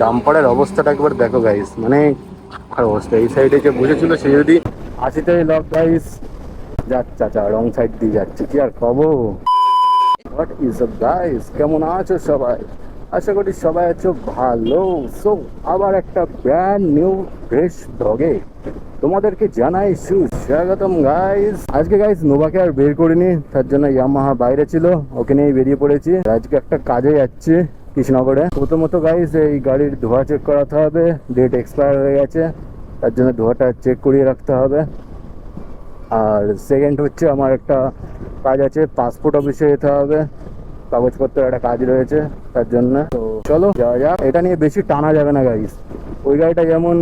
ডাম্পারের অবস্থাটা একবার দেখো গাইস মানে অবস্থা, এই সাইডে যে বুঝেছিল সে যদি আশিতে লক গাইস যাচ্ছে চাচা রং সাইড দিয়ে যাচ্ছে। কি আর খবর হোয়াট ইজ আপ গাইস কেমন আছো সবাই? আশা করি সবাই আছো ভালো। সো আবার একটা ব্র্যান্ড নিউ ফ্রেশ ব্লগে তোমাদেরকে জানাই সুস্বাগতম গাইস আজকে গাইস নোভাকে আর বের করিনি, তার জন্য ইয়ামাহা বাইরে ছিল, ওকে নিয়ে বেরিয়ে পড়েছি। আজকে একটা কাজে যাচ্ছি। কৃষ্ণনগরে। প্রথমত গাইস এই গাড়ির ধোয়া চেক করাতে হবে ডেট এক্সপায়ার হয়ে গেছে, তার জন্য ধোয়াটা চেক করিয়ে রাখতে হবে। আর সেকেন্ড হচ্ছে আমার একটা কাজ আছে পাসপোর্ট অফিসে যেতে হবে, কাগজপত্র একটা কাজ রয়েছে তার জন্য। তো চলো, যাওয়া যাক। এটা নিয়ে বেশি টানা যাবে না গাইস ওই গাড়িটা যেমন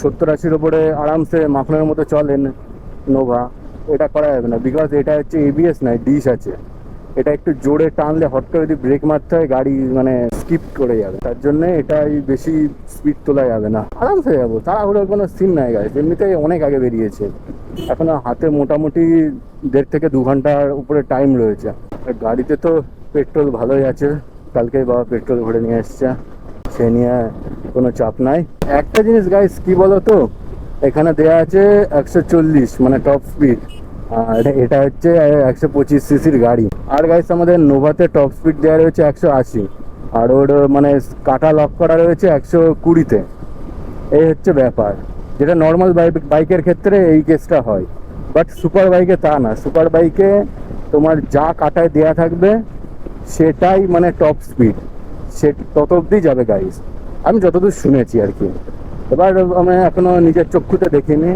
সত্তর আশির ওপরে আরামসে মাখনের মতো চলেন নোভা এটা করা যাবে না। বিকজ এটা হচ্ছে এবিএস নয় ডিশ আছে। এটা একটু জোরে টানলে হট করে যদি ব্রেক মারতে হয়, গাড়ি মানে স্কিপ করে যাবে। তার জন্য এটাই বেশি স্পিড তোলা যাবে না। আরামসে যাব, তাড়াহুড়োর কোনো সিন নাই গাড়ি এমনিতেই অনেক আগে বেরিয়েছে। এখনও হাতে মোটামুটি দেড় থেকে দু ঘণ্টার উপরে টাইম রয়েছে। গাড়িতে তো পেট্রোল ভালোই আছে। কালকে বাবা পেট্রোল ভরে নিয়ে এসছে। সে নিয়ে কোনো চাপ নাই। একটা জিনিস গাইস কি বলো তো এখানে দেয়া আছে একশো চল্লিশ মানে টপ স্পিড আর এটা হচ্ছে একশো পঁচিশ সিসির গাড়ি। আর গাইস আমাদের নোভাতে টপ স্পিড দেওয়া রয়েছে একশো আশি। আর ওর মানে কাটা লক করা রয়েছে একশো কুড়িতে। এই হচ্ছে ব্যাপার। যেটা নর্মাল বাইকের ক্ষেত্রে এই কেসটা হয়। বাট সুপার বাইকে তা না। সুপার বাইকে তোমার যা কাটায় দেয়া থাকবে, সেটাই মানে টপ স্পিড সে, তত অবধি যাবে গাইস আমি যতদূর শুনেছি আর কি। এবার, আমি এখনও নিজের চক্ষুতে দেখিনি।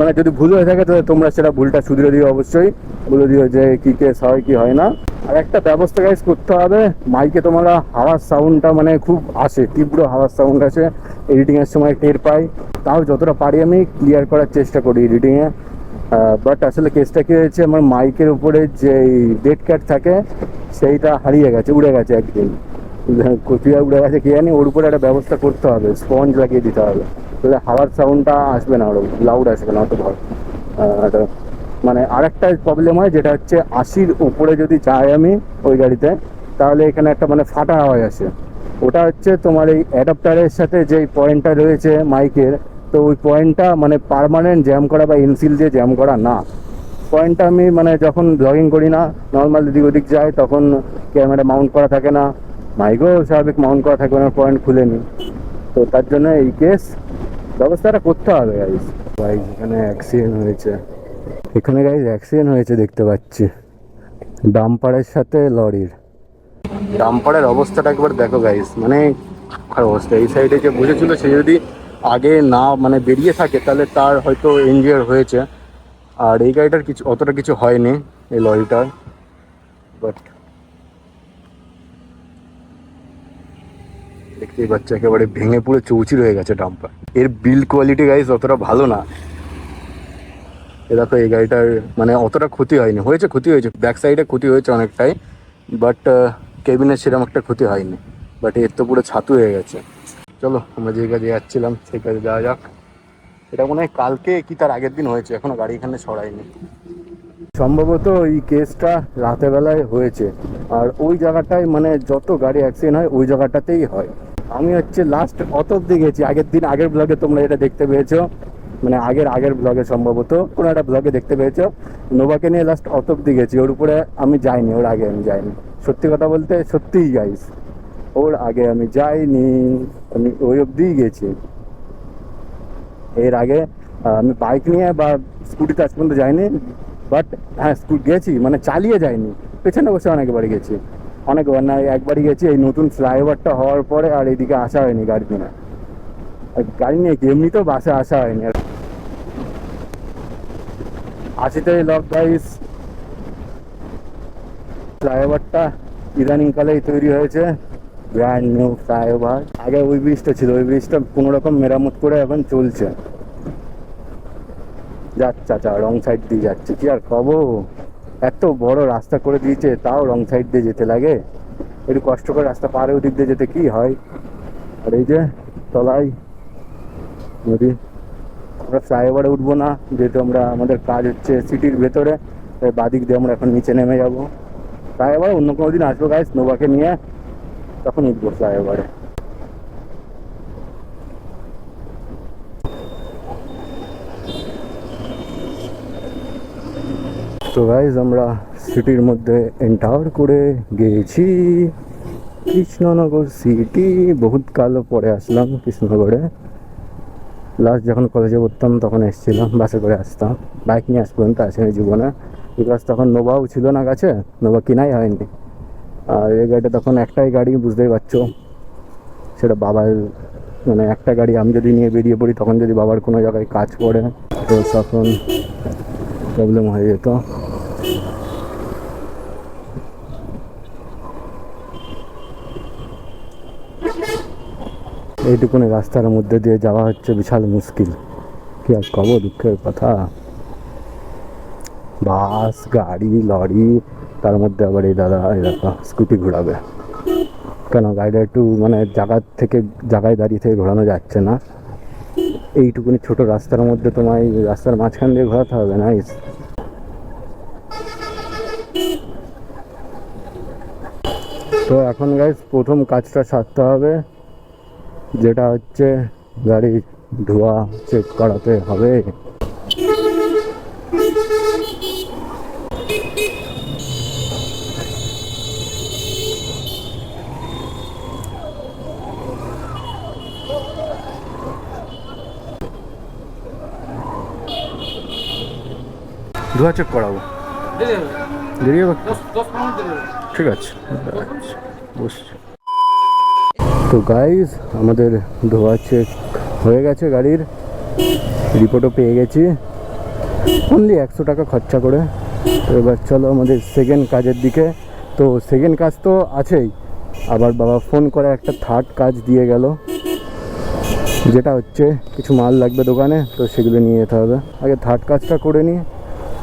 মানে যদি ভুল হয়ে থাকে, তাহলে তোমরা সেটা ভুলটা শুধরে দিও অবশ্যই। বলে দিও যে কি কেস হয়, কি হয় না। আর একটা ব্যবস্থা গাইজ করতে হবে মাইকে তোমরা হাওয়ার সাউন্ডটা মানে খুব আসে, তীব্র হাওয়ার সাউন্ড আসে এডিটিং এর সময় টের পাই। তাও যতটা পারি আমি ক্লিয়ার করার চেষ্টা করি এডিটিং এ। বাট আসলে কেসটা কি হয়েছে, আমার মাইকের উপরে যে ডেড ক্যাট থাকে, সেইটা হারিয়ে গেছে, উড়ে গেছে একদিন। কোথায় উড়ে গেছে কে জানি ওর উপরে একটা ব্যবস্থা করতে হবে স্পঞ্জ লাগিয়ে দিতে হবে। তাহলে হাওয়ার সাউন্ডটা আসবে না আরও লাউড আসবে না, অত ভয় আর মানে আরেকটা প্রবলেম হয়, যেটা হচ্ছে আশির উপরে যদি যাই আমি ওই গাড়িতে, তাহলে এখানে একটা মানে ফাটা আওয়াজ আসে। ওটা হচ্ছে তোমার এই অ্যাডাপ্টারের সাথে যেই পয়েন্টটা রয়েছে মাইকের তো ওই পয়েন্টটা মানে পারমানেন্ট জ্যাম করা বা ইনসিল দিয়ে জ্যাম করা না। পয়েন্টটা আমি মানে যখন ব্লগিং করি না নর্মাল এদিক ওদিক যাই তখন ক্যামেরা মাউন্ট করা থাকে না। মাইকও স্বাভাবিক মাউন্ট করা থাকবে না, পয়েন্ট খুলে নি। তো তার জন্য এই কেস ব্যবস্থাটা করতে হবে গাইজ গাইজ এখানে অ্যাক্সিডেন্ট হয়েছে। এখানে গাইজ অ্যাক্সিডেন্ট হয়েছে দেখতে পাচ্ছি। ডাম্পারের সাথে লরির। ডাম্পারের অবস্থাটা একবার দেখো গাইজ মানে অবস্থা এই সাইডে যে বুঝেছিল সে যদি আগে না মানে বেরিয়ে থাকে, তাহলে তার হয়তো ইনজিয়ার হয়েছে। আর এই গাড়িটার কিছু অতটা কিছু হয়নি, এই লরিটার। বাট দেখতেই বাচ্চা একেবারে ভেঙে পুরো চৌচির হয়ে গেছে ডাম্পার এর বিল কোয়ালিটি গাইস অতটা ভালো না। এ দেখো, এই গাড়িটার মানে অতটা ক্ষতি হয়নি। হয়েছে, ক্ষতি হয়েছে। ব্যাক সাইডে ক্ষতি হয়েছে অনেকটাই বাট কেবিনের সেরকম একটা ক্ষতি হয়নি। বাট এর তো পুরো ছাতু হয়ে গেছে। চলো, আমরা যে কাজে যাচ্ছিলাম সেই কাজে যাওয়া যাক। এটা মনে হয় কালকে কি তার আগের দিন হয়েছে, এখনও গাড়ি এখানে সরায়নি। সম্ভবত এই কেসটা রাতের বেলায় হয়েছে। আর ওই জায়গাটায় মানে যত গাড়ি অ্যাক্সিডেন্ট হয়, ওই জায়গাটাতেই হয়। আমি হচ্ছে লাস্ট অত অব্দি গেছি। আগের দিন, আগের ব্লগে তোমরা এটা দেখতে পেয়েছ মানে আগের আগের ব্লগে সম্ভবত, কোনো একটা ব্লগে দেখতে পেয়েছ নোভাকে নিয়ে লাস্ট অত অব্দি গেছি। ওর উপরে আমি যাইনি, ওর আগে আমি যাইনি। সত্যি কথা বলতে সত্যিই গাইস ওর আগে আমি যাইনি, আমি ওই অব্দিই গেছি। এর আগে আমি বাইক নিয়ে বা স্কুটিতে আজ পর্যন্ত যাইনি বাট হ্যাঁ স্কুট গেছি মানে চালিয়ে যাইনি। পেছনে বসে অনেকবার গেছি। অনেকবার না, একবারই গেছি, এই নতুন ফ্লাইওভারটা হওয়ার পরে আর এইদিকে আসা হয়নি গাড়ি নিয়ে গাড়ি নিয়ে কি? এমনিতেও বাসে আসা হয়নি। আর আশিতে লক গাইস ফ্লাইওভারটা ইদানিংকালেই তৈরি হয়েছে। ব্র্যান্ড নিউ ফ্লাইওভার আগে ওই ব্রিজটা ছিল, ওই ব্রিজটা কোনোরকম মেরামত করে এখন চলছে। যাচ্ছে চাচা রং সাইড দিয়ে যাচ্ছে। কি আর কব? এত বড় রাস্তা করে দিয়েছে, তাও রং সাইড দিয়ে যেতে লাগে। একটু কষ্ট করে রাস্তা পারে ওদিক দিয়ে যেতে কি হয়? আর এই যে তলায় নদী আমরা ফ্লাইওভারে উঠবো না, যেহেতু আমরা, আমাদের কাজ হচ্ছে সিটির ভেতরে, তাই বাদিক দিয়ে আমরা এখন নিচে নেমে যাব। ফ্লাইওভার অন্য কোনো দিন আসব গাইস নোভাকে নিয়ে, তখন উঠবো ফ্লাইওভারে। তো গাইজ আমরা সিটির মধ্যে এন্টার করে গিয়েছি। কৃষ্ণনগর সিটি বহুত কাল পরে আসলাম কৃষ্ণনগরে। লাস্ট যখন কলেজে পড়তাম, তখন এসেছিলাম বাসে করে আসতাম। বাইক নিয়ে আস পর্যন্ত আসেনি জীবনে। বিকজ তখন নোভাও ছিল না কাছে নোভা কিনাই হয়নি। আর এই গাড়িটা তখন একটাই গাড়ি, বুঝতেই পারছ। সেটা বাবার মানে একটা গাড়ি, আমি যদি নিয়ে বেরিয়ে পড়ি, তখন যদি বাবার কোনো জায়গায় কাজ করে তো তখন প্রবলেম হয়ে যেত। এইটুকুনি রাস্তার মধ্যে দিয়ে যাওয়া হচ্ছে বিশাল মুশকিল। কি আর কব দুঃখের কথা। বাস, গাড়ি, লরি, তার মধ্যে আবার এই দাদা দাদা স্কুটি ঘোরাবে। কেন, গাড়িটা একটু মানে জায়গার থেকে, জায়গায় দাঁড়িয়ে থেকে ঘোরানো যাচ্ছে না। এইটুকুনি ছোট রাস্তার মধ্যে তোমায়, রাস্তার মাঝখান দিয়ে ঘোরাতে হবে না তো এখন গাইজ প্রথম কাজটা সারতে হবে যেটা হচ্ছে গাড়ি ধোয়া চেক করাতে হবে। ধোয়া চেক করাবো। দেরি হবে ঠিক আছে। বসছি তো গাইজ আমাদের ধোয়া চেক হয়ে গেছে গাড়ির। রিপোর্টও পেয়ে গেছি। অনলি একশো টাকা খরচা করে। তো এবার চলো আমাদের সেকেন্ড কাজের দিকে। তো সেকেন্ড কাজ তো আছেই। আবার বাবা ফোন করে একটা থার্ড কাজ দিয়ে গেল। যেটা হচ্ছে, কিছু মাল লাগবে দোকানে, তো সেগুলো নিয়ে যেতে হবে। আগে থার্ড কাজটা করে নিই।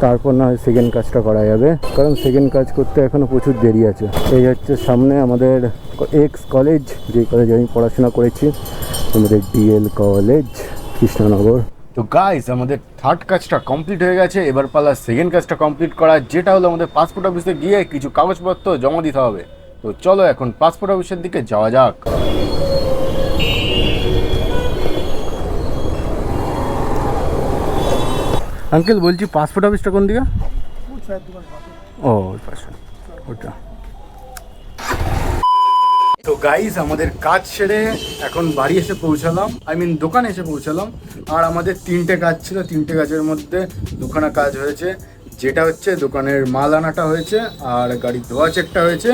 তারপর না হয় সেকেন্ড কাজটা করা যাবে। কারণ সেকেন্ড কাজ করতে এখনও প্রচুর দেরি আছে। এই হচ্ছে সামনে আমাদের এক্স কলেজ যে কলেজে আমি পড়াশোনা করেছি, আমাদের ডিএল কলেজ কৃষ্ণনগর। তো গাইস আমাদের থার্ড কাজটা কমপ্লিট হয়ে গেছে। এবার পালা সেকেন্ড কাজটা কমপ্লিট করা। যেটা হলো আমাদের পাসপোর্ট অফিসে গিয়ে কিছু কাগজপত্র জমা দিতে হবে। তো চলো এখন পাসপোর্ট অফিসের দিকে যাওয়া যাক। আঙ্কেল, বলছি পাসপোর্ট অফিসটা কোন দিকে? ও পাশে ওটা। তো গাইস আমাদের কাজ সেরে এখন বাড়ি এসে পৌঁছালাম। আই মিন দোকানে এসে পৌঁছালাম। আর আমাদের তিনটে কাজ ছিল। তিনটে কাজের মধ্যে দুখানা কাজ হয়েছে। যেটা হচ্ছে দোকানের মাল আনাটা হয়েছে, আর গাড়ির ধোয়া চেকটা হয়েছে।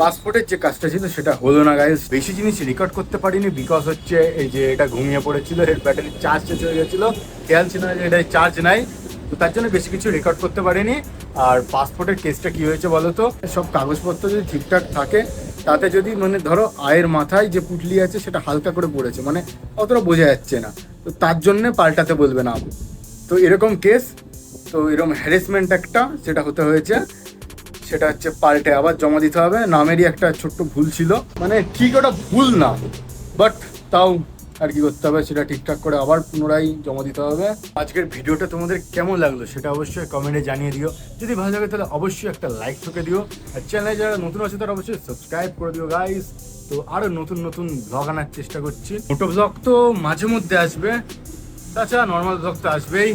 পাসপোর্টের যে কাজটা ছিল সেটা হলো না গাইস বেশি জিনিস রেকর্ড করতে পারিনি বিকজ হচ্ছে এই যে এটা ঘুমিয়ে পড়েছিল, এর ব্যাটারি চার্জ শেষ হয়ে গেছিল। খেয়াল ছিল না যে এটায় চার্জ নাই। তো তার জন্য বেশি কিছু রেকর্ড করতে পারিনি। আর পাসপোর্টের কেসটা কি হয়েছে বলো তো? সব কাগজপত্র যদি ঠিকঠাক থাকে, তাতে যদি মানে ধরো আয়ের মাথায় যে পুটলি আছে সেটা হালকা করে পড়েছে মানে অতটা বোঝা যাচ্ছে না। তো তার জন্যে পাল্টাতে বলবে না। তো এরকম কেস তো এরকম হ্যারেসমেন্ট একটা সেটা হতে হয়েছে। সেটা হচ্ছে পাল্টে। আবার জমা দিতে হবে। নামেরই একটা ছোট্ট ভুল ছিল। মানে ঠিক ওটা ভুল না বাট তাও আর কি করতে হবে, সেটা ঠিকঠাক করে আবার পুনরায় জমা দিতে হবে। আজকের ভিডিওটা তোমাদের কেমন লাগল সেটা অবশ্যই কমেন্টে জানিয়ে দিও। যদি ভালো লাগে তাহলে অবশ্যই একটা লাইক ঠুকে দিও। আর চ্যানেলে যারা নতুন আছে তারা অবশ্যই সাবস্ক্রাইব করে দিও গাইস তো আরও নতুন নতুন ব্লগ আনার চেষ্টা করছি। মোটো ব্লগ তো মাঝে মধ্যে আসবে। তাছাড়া নর্মাল ব্লগ তো আসবেই।